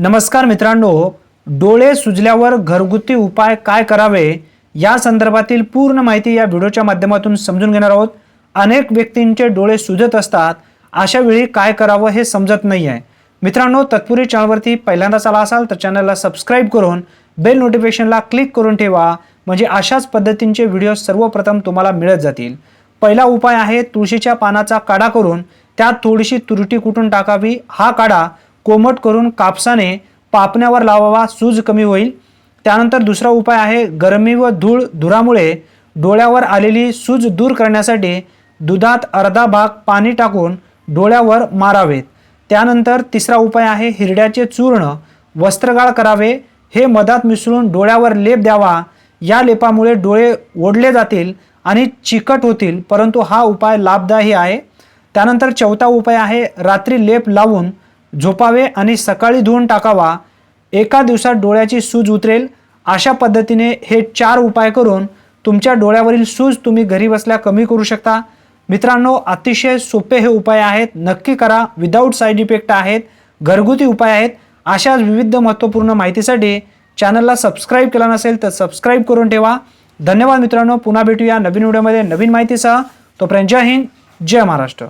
नमस्कार मित्रांनो डोळे सुजल्यावर घरगुती उपाय काय करावे या संदर्भातील पूर्ण माहिती या व्हिडिओच्या माध्यमातून समजून घेणार आहोत. अनेक व्यक्तींचे डोळे सुजत असतात अशा वेळी काय करावं हे समजत नाही आहे मित्रांनो तत्पूर्वी चॅनलवरती पहिल्यांदाच आला असाल तर चॅनलला सबस्क्राईब करून बेल नोटिफिकेशनला क्लिक करून ठेवा म्हणजे अशाच पद्धतींचे व्हिडिओ सर्वप्रथम तुम्हाला मिळत जातील. पहिला उपाय आहे तुळशीच्या पानाचा काढा करून त्यात थोडीशी तुरटी कुटून टाकावी? हा काढा. कोमट करून कापसाने पापण्यावर लावावा सूज कमी होईल. त्यानंतर दुसरा उपाय आहे गरमी व धूळ धुरामुळे डोळ्यावर आलेली सूज दूर करण्यासाठी दुधात अर्धा भाग पाणी टाकून डोळ्यावर मारावेत. त्यानंतर तिसरा उपाय आहे हिरड्याचे चूर्ण वस्त्रगाळ करावे. हे मधात मिसळून डोळ्यावर लेप द्यावा. या लेपामुळे डोळे ओढले जातील आणि चिकट होतील परंतु हा उपाय लाभदायी आहे. त्यानंतर चौथा उपाय आहे रात्री लेप लावून झोपावे आणि सकाळी धुवून टाकावा. एका दिवसात डोळ्याची सूज उतरेल. अशा पद्धतीने हे चार उपाय करून तुमच्या डोळ्यावरील सूज तुम्ही घरी बसल्या कमी करू शकता. मित्रांनो अतिशय सोपे हे उपाय आहेत. नक्की करा. विदाऊट साईड इफेक्ट आहेत. घरगुती उपाय आहेत. अशाच विविध महत्त्वपूर्ण माहितीसाठी चॅनलला सबस्क्राईब केला नसेल तर सबस्क्राईब करून ठेवा. धन्यवाद मित्रांनो. पुन्हा भेटूया नवीन व्हिडिओमध्ये नवीन माहितीसह. तोपर्यंत जय हिंद. जय महाराष्ट्र.